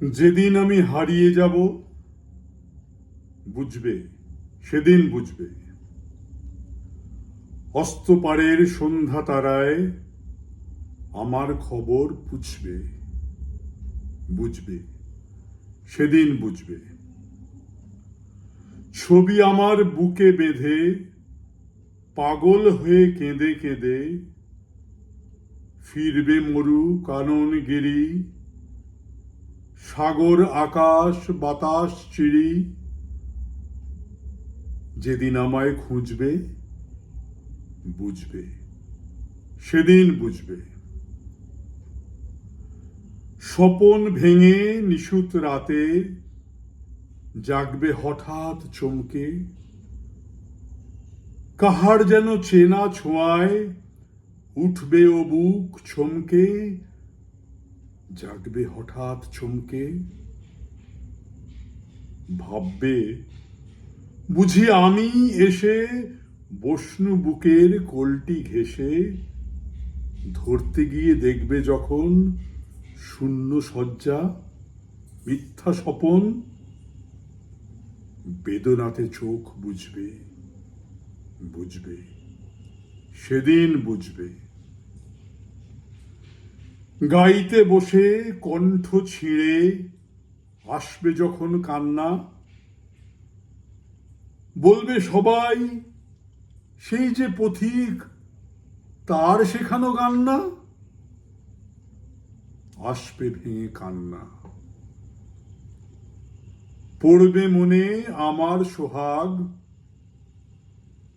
যেদিন আমি হারিয়ে যাব, বুঝবে, সেদিন বুঝবে। অস্তপাড়ের সন্ধ্যা তারায় আমার খবর পুছবে, বুঝবে, সেদিন বুঝবে। ছবি আমার বুকে বেঁধে, পাগল হয়ে কেঁদে কেঁদে, ফিরবে মরু কাননগিরি সাগর, আকাশ, বাতাস, চিড়ি, যেদিন আমায় খুঁজবে, বুঝবে, সেদিন বুঝবে। স্বপন ভেঙে নিশুত রাতে জাগবে হঠাৎ চমকে, কাহার যেন চেনা ছোঁয়ায় উঠবে ও বুক ছমকে জাগবে হঠাৎ চমকে, ভাববে, বুঝি আমি এসে বসনু বুকের কোলটি ঘেসে ধরতে গিয়ে দেখবে যখন শূন্য শয্যা, মিথ্যা স্বপন, বেদনাতে চোখ বুঝবে বুঝবে, সেদিন বুঝবে। গাইতে বসে কণ্ঠ ছিঁড়ে আসবে যখন কান্না। বলবে সবাই, সেই যে পথিক, তার শেখানো গান না আসবে ভেঙে কান্না। পড়বে মনে আমার সোহাগ,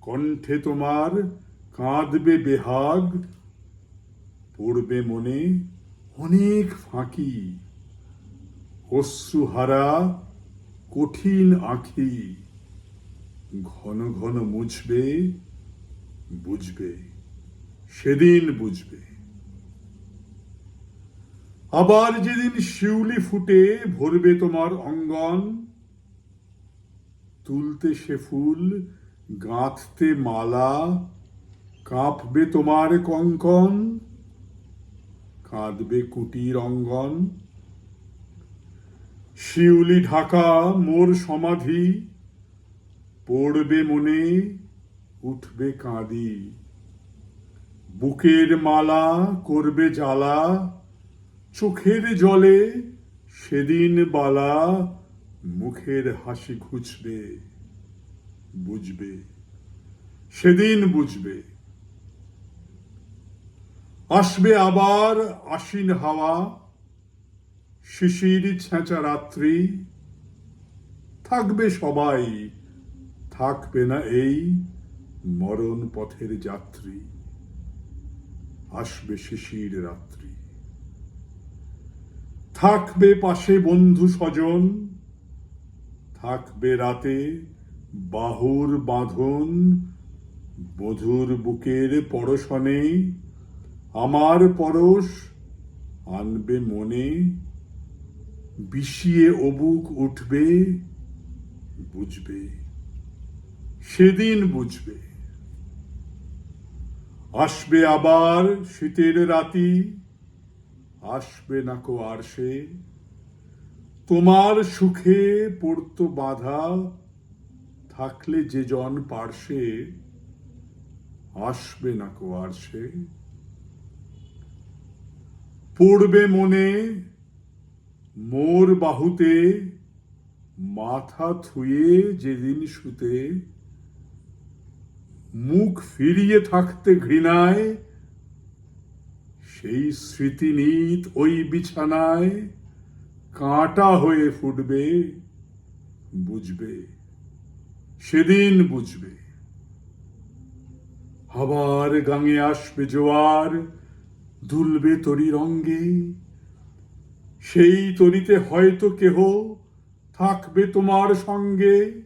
কণ্ঠে তোমার কাঁদবে বেহাগ। পড়বে মনে অনেক ফাঁকি। অশ্রুহারা, কঠিন আঁখি। ঘন ঘন মুছবে, বুঝবে, সেদিন বুঝবে। আবার যেদিন শিউলি ফুটে ভরবে তোমার অঙ্গন, তুলতে সে ফুল, গাঁথতে মালা, কাঁপবে তোমার কঙ্কন কাঁদবে কুটির অঙ্গন শিউলি ঢাকা, মোর সমাধি। পড়বে মনে, উঠবে কাঁদি। বুকের মালা করবে জ্বালা। চোখের জলে সেদিন বালা, মুখের হাসি ঘুচবে, বুঝবে, সেদিন বুঝবে। আসবে আবার আশ্বিন হাওয়া, শিশির ছেঁচা রাত্রি। থাকবে সবাই, থাকবে না এই মরণ পথের যাত্রী। আসবে শিশির রাত্রি। থাকবে পাশে বন্ধু স্বজন, থাকবে রাতে বাহুর বাঁধন, বধুর বুকের পরশনে আমার পরশ আনবে মনে, বিষিয়ে অবুক উঠবে, বুঝবে, সেদিন বুঝবে। আসবে আবার শীতের রাতি, আসবে না কো আর সে। তোমার সুখে পড়তো বাধা, থাকলে যে জন পার্শ্বে আসবে না কো আর সে। পড়বে মনে, মোর বাহুতে মাথা থুয়ে যেদিন শুতে, মুখ ফিরিয়ে থাকতে ঘৃণায়, সেই স্মৃতিনীত ওই বিছানায়, কাঁটা হয়ে ফুটবে, বুঝবে, সেদিন বুঝবে। আবার গাঙে আসবে জোয়ার দুলবে তরি রঙ্গে। সেই তরিতে হয়তো কেহ থাকবে তোমার সঙ্গে।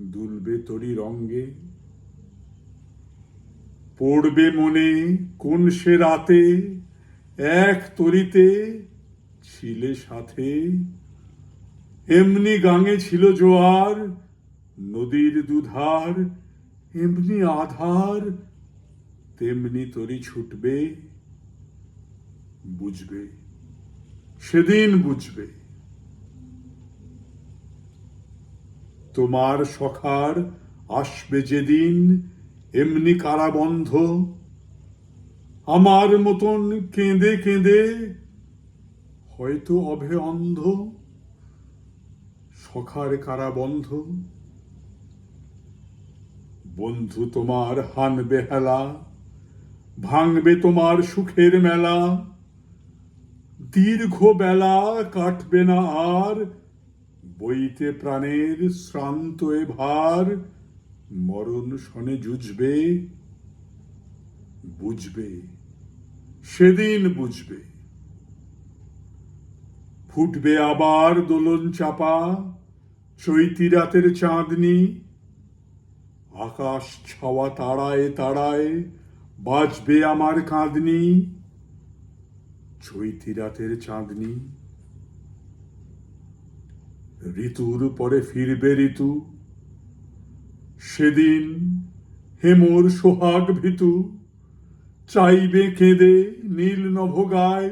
দুলবে তরি রঙ্গে। পড়বে মনে কোন সে রাতে, এক তরিতে ছিলে সাথে। এমনি গাঙে ছিল জোয়ার, নদীর দুধার, এমনি আধার তেমনি তরি ছুটবে, বুঝবে, সেদিন বুঝবে। তোমার সখার আসবে যেদিন, এমনি কারাবন্ধ। আমার মতন কেঁদে কেঁদে, হয়তো অভে অন্ধ। সখার কারাবন্ধ। বন্ধু তোমার হানবে হেলা ভাঙবে তোমার সুখের মেলা। দীর্ঘ বেলা কাটবে না আর, বইতে প্রাণের শ্রান্ত এ ভার, মরণ শনে জুঝবে বুঝবে, সেদিন বুঝবে। ফুটবে আবার দোলন চাপা, চৈতি রাতের চাঁদনি, আকাশ ছাওয়া তাড়ায় তাড়ায় বাজবে আমার কাঁদনি চৈতি রাতের চাঁদনি। ঋতুর পরে ফিরবে ঋতু, সেদিন হেমোর সোহাগ ভিতু। চাইবে কেঁদে নীল নভগায়,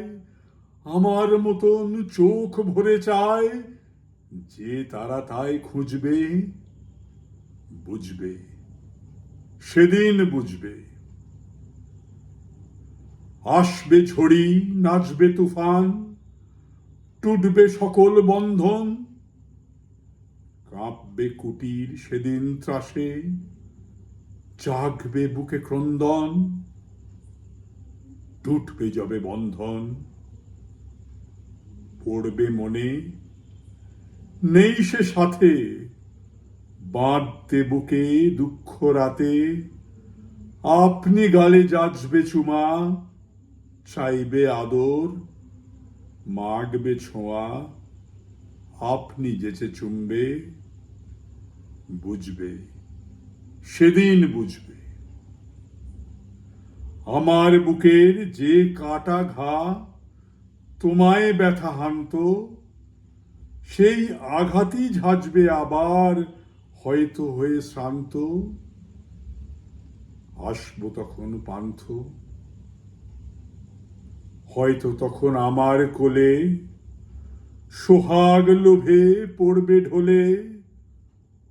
আমার মতন চোখ ভরে চায়, যে তারা তাই খুঁজবে, বুঝবে, সেদিন বুঝবে। আসবে ঝড়ি, নাচবে তুফান, টুটবে সকল বন্ধন। কাঁপবে কুটির সেদিন ত্রাসে, জাগবে বুকে ক্রন্দন, টুটবে যবে বন্ধন। পড়বে মনে, নেই সে সাথে, বাঁধতে বুকে দুঃখ রাতে, আপনি গালে যাচবে চুমা চাইবে আদর, মাগবে ছোঁয়া, আপনি যেচে চুমবে, বুঝবে, সেদিন বুঝবে। আমার বুকের যে কাটা ঘা তোমায় ব্যথা হানত, সেই আঘাতই ঝাঁঝবে আবার হয়তো হয়ে শ্রান্ত। আসব তখন পান্থ। হয়তো তখন আমার কোলে সোহাগ লোভে পড়বে ঢোলে।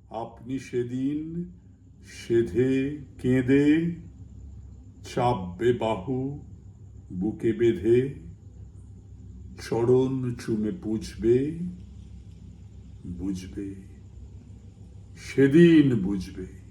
আপনি সেদিন সেধে কেঁদে চাপবে বাহু বুকে বেঁধে, চরণ চুমে পুছবে বুঝবে, সেদিন বুঝবে।